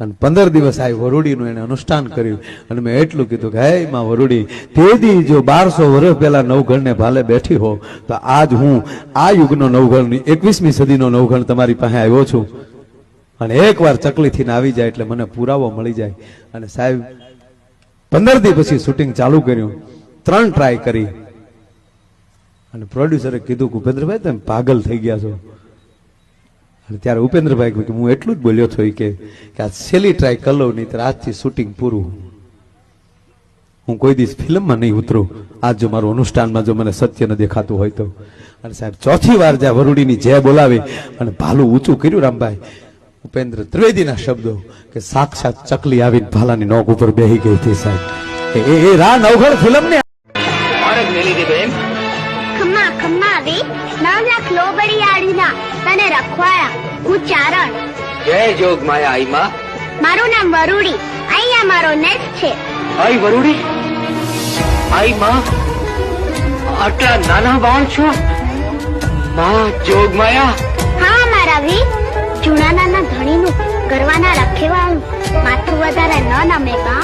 અને પંદર દિવસ આ વરુડીનું એને અનુષ્ઠાન કર્યું. અને મેં એટલું કીધું કે, હે માં વરુડી તેદી જો બારસો વર્ષ પહેલા નવઘણને ભાલે બેઠી હો, તો આજ હું આ યુગનો નવઘણ, એકવીસમી સદીનો નવઘણ તમારી પાસે આવ્યો છું. અને એકવાર ચકલીથી આવી જાય એટલે મને પુરાવો મળી જાય. અને સાહેબ, પંદર દી પછી શૂટિંગ ચાલુ કર્યું. ત્રણ ટ્રાય કરી. અને પ્રોડ્યુસરે કીધું કે, ઉપેન્દ્રભાઈ, તમે પાગલ થઈ ગયા છો. ત્યારે ઉપેન્દ્રભાઈ કહ્યું કે હું એટલું જ બોલ્યો છું કે કે આ છેલ્લી ટ્રાય કરી લઉં નહીં તો આજથી શૂટિંગ પૂરું. હું કોઈ દિવસ ફિલ્મમાં નહીં ઉતરું. આજ જો મારું અનુષ્ઠાનમાં જો મને સત્ય ન દેખાતું હોય તો. અને સાહેબ ચોથી વાર જ્યાં વરુડીની જય બોલાવી અને ભાલું ઊંચું કર્યું રામભાઈ ઉપેન્દ્ર ત્રિવેદીના શબ્દો કે સાક્ષાત ચકલી આવીને ભાલાની નોક ઉપર બેહી ગઈ હતી સાહેબ. એ- એ રા નવઘણ ફિલ્મ ને મારે મેલી દે બેન. ખમ્મા ખમ્મા વે નવ લાખ લોબડી આડીના તને રખવાયા. હું ચારણ. જય જોગ માયા આઈમા મારું નામ વરુડી. અહીંયા મારો નેટ છે. આઈ વરુડી? આઈ માં? આટલા નાના બાળ છો? માં જોગમાયા હા મારા વી જૂના નાના ધણીનું ગરવાના રખેવાળું માથું વધારે ન નમે બા.